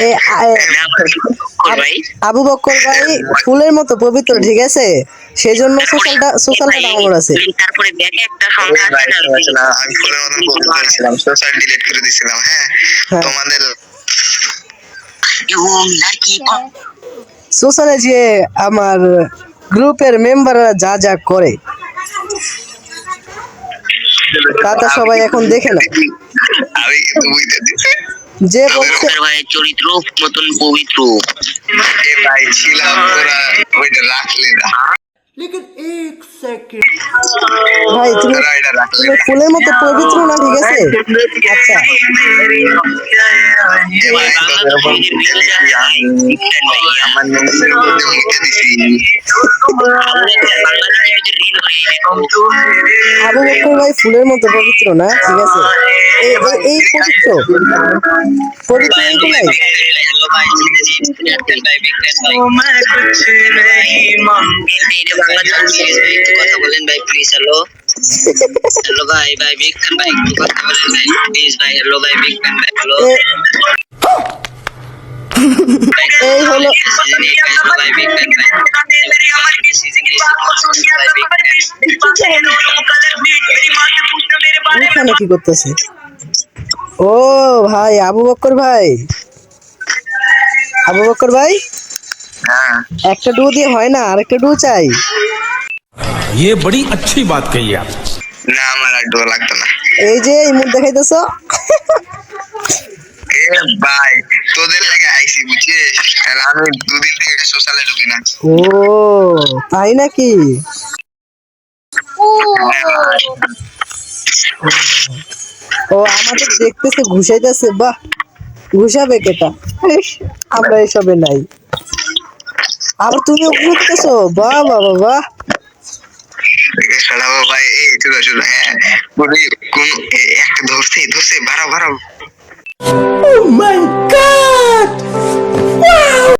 এ- ভাই? আবু বক্কর ভাই ফুলের মতো পবিত্র ঠিক আছে? সেই জন্য সোশ্যালটা সোশ্যালটা ডাউনলোড আছে। তারপরে ব্যাকে একটা সংখ্যা আছে না আমি ফুলের সোশ্যাল ডিলিট করে দিয়েছিলাম হ্যাঁ? হ্যাঁ। তোমাদের সোশ্যালে যে আমার গ্রুপের মেম্বাররা যা যা করে তা তা সবাই এখন দেখে না আমি কিন্তু বুঝতে দিচ্ছি। যে বলছে ভাইয়ের চরিত্র নতুন পবিত্র। এ ভাই ছিলাম তোরা ওইটা রাখলে না। ভাই তুমি তোরা এটা রাখলে তুমি না ফুলের মতো পবিত্র না ঠিক আছে? আচ্ছা। ভাই আমার নিজের মধ্যে মুখে দিছি। আবু বকর ভাই ফুলের মতো পবিত্র না? ঠিক আছে। এই পবিত্র? পবিত্র এইগুলাই কথা বলেন ভাই প্লিজ হ্যালো হ্যালো ভাই ভাই বিগ ভাই একটু কথা বলেন ভাই প্লিজ ভাই হ্যালো ভাই বিগ ভাই হ্যালো এই হলো ভাই বিগ ভাই। এখানে কি করতেছে ও ভাই আবু বকর ভাই আবু বকর ভাই হ্যাঁ একটা ডু দিয়ে হয় না আরেকটা ডু চাই ये बड़ी अच्छी बात कही आप না আমার আর ডোর লাগতো না এই যে এই মুখ দেখাইতেছ এ ভাই তোদের লাগে আইসি বুঝছিস আর আমি দুদিন থেকে সোশ্যালে ঢুকি না ও তাই নাকি ও আমাদের দেখতেছে ঘুষাইতেছে বাহ ঘুষাবে কেটা। আমরা এসবে নাই। আবার তুমিও ঘুরতেছো বাহ বাবা বাহ সাড়াবো ভাই এই চলো চলো হ্যাঁ বলি কোন একটা ধরছে ধরছে বাড়াও বাড়াও।